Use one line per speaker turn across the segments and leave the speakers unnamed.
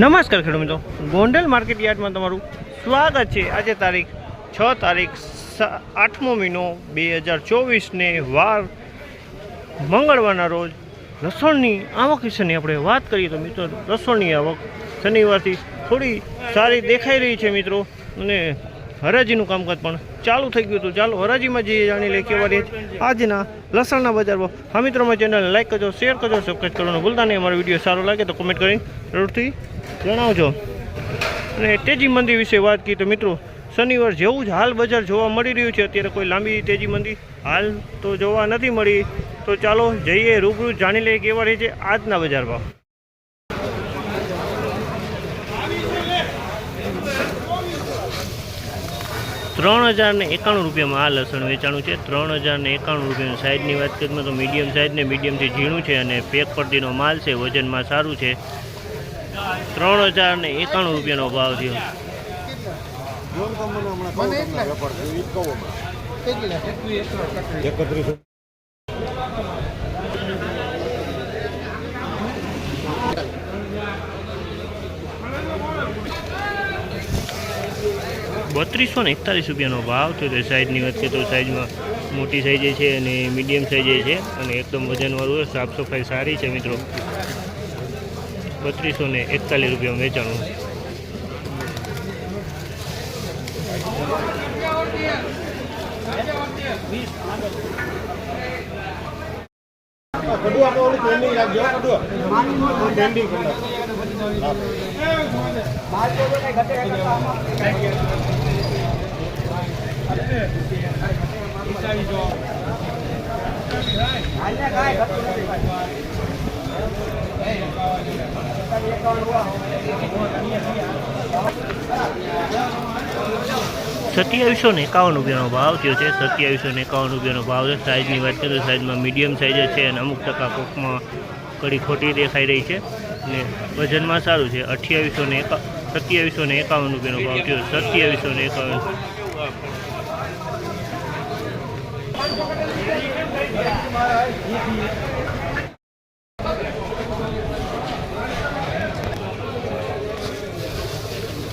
નમસ્કાર ખેડૂત મિત્રો. ગોંડલ માર્કેટ યાર્ડમાં તમારું સ્વાગત છે. આજે તારીખ છ તારીખ આઠમો મહિનો બે હજાર ચોવીસને વાર મંગળવારના રોજ રસોણની આવક વિશેની આપણે વાત કરીએ તો મિત્રો રસોણની આવક શનિવારથી થોડી સારી દેખાઈ રહી છે મિત્રો. અને હરાજીનું કામકાજ પણ ચાલુ થઈ ગયું હતું. ચાલો હરાજીમાં જઈએ, જાણી લઈએ કેવા રહે આજના લસણના બજાર હા મિત્રોમાં ચેનલને ચેનલ લાઈક કરજો શેર કરજો સબસ્ક્રાઈબ કરવાનું ભૂલતા નહીં. અમારો વીડિયો સારો લાગે તો કોમેન્ટ કરીને જરૂરથી જણાવજો. અને તેજી મંદી વિશે વાત કરી તો મિત્રો, શનિવાર જેવું જ હાલ બજાર જોવા મળી રહ્યું છે. અત્યારે કોઈ લાંબી તેજી મંદી હાલ તો જોવા નથી મળી. તો ચાલો જઈએ, રૂબરૂ જાણી લઈએ કેવા રહે છે આજના બજાર ભાવ ત્રણ હજાર ને એકાણું રૂપિયામાં આ લસણ વેચાણું છે. ત્રણ હજાર ને એકાણું રૂપિયાનું સાઇઝની વાત કરીએ તો મીડિયમ સાઇઝને મીડિયમથી ઝીણું છે અને પેક પરદીનો માલ છે વજનમાં સારું છે. ત્રણ હજાર ને એકાણું રૂપિયાનો ભાવ થયો. બત્રીસો ને એકતાલીસ રૂપિયાનો ભાવ થયો છે. સાઈઝની વાત કરીએ તો સાઈઝમાં મોટી સાઈઝ છે અને મીડિયમ સાઈઝ છે અને એકદમ વજનવાળું છે. સાફ સફાઈ સારી છે મિત્રો. બત્રીસો ને એકતાલીસ રૂપિયામાં વેચાણું.
રાખજો કડું પેન્ડિંગ કરી નાખો.
સત્યાવીસો ને એકાવન રૂપિયાનો ભાવ થયો છે. સત્યાવીસો ને એકાવન રૂપિયાનો ભાવ છે સાઇઝની વાત કરીએ તો સાઇઝમાં મીડિયમ સાઇઝ છે. અને અમુક ટકા કોકમાં કડી ખોટી દેખાઈ રહી છે ને વજનમાં સારું છે અઠ્યાવીસો ને એકા સત્યાવીસો ને એકાવન રૂપિયાનો ભાવ થયો સત્યાવીસો ને એકાવન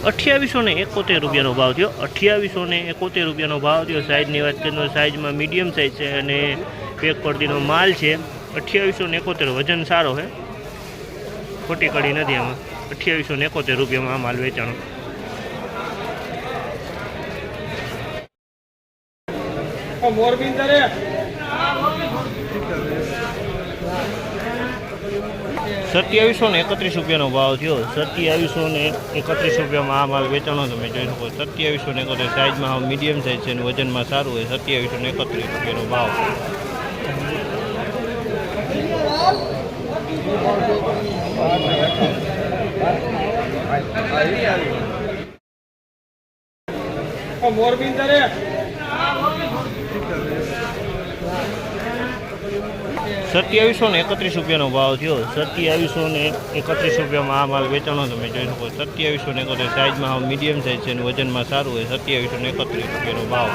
અઠ્યાવીસો ને એકોતેર રૂપિયાનો ભાવ થયો. અઠ્યાવીસો ને એકોતેર રૂપિયાનો ભાવ થયો. સાઇઝની વાત કરીએ તો સાઇઝમાં મીડિયમ સાઇઝ છે અને પેક પડતીનો માલ છે. અઠ્યાવીસો ને એકોતેર વજન સારો છે ખોટી કડી નથી આમાં. અઠ્યાવીસો ને એકોતેર રૂપિયામાં આ માલ વેચાણો.
મોરબી.
સત્યાવીસો ને એકત્રીસ રૂપિયાનો ભાવ થયો. સત્યાવીસો ને એકત્રીસ રૂપિયામાં આ માલ વેચાણો તમે જોઈ શકો. સત્યાવીસો ને એકત્રીસ સાઇઝમાં મીડિયમ સાઇઝ છે અને વજનમાં સારું હોય સત્યાવીસો ને એકત્રીસ રૂપિયાનો ભાવ.
મોરબી
સત્યાવીસો ને એકત્રીસ રૂપિયાનો ભાવ થયો. સત્યાવીસો ને એકત્રીસ રૂપિયામાં આ માલ વેચાણો તમે જોઈ શકો. સત્યાવીસો ને એકત્રીસ સાઇઝમાં મીડિયમ સાઇઝ છે અને વજનમાં સારું હોય સત્યાવીસો ને એકત્રીસ રૂપિયાનો ભાવ.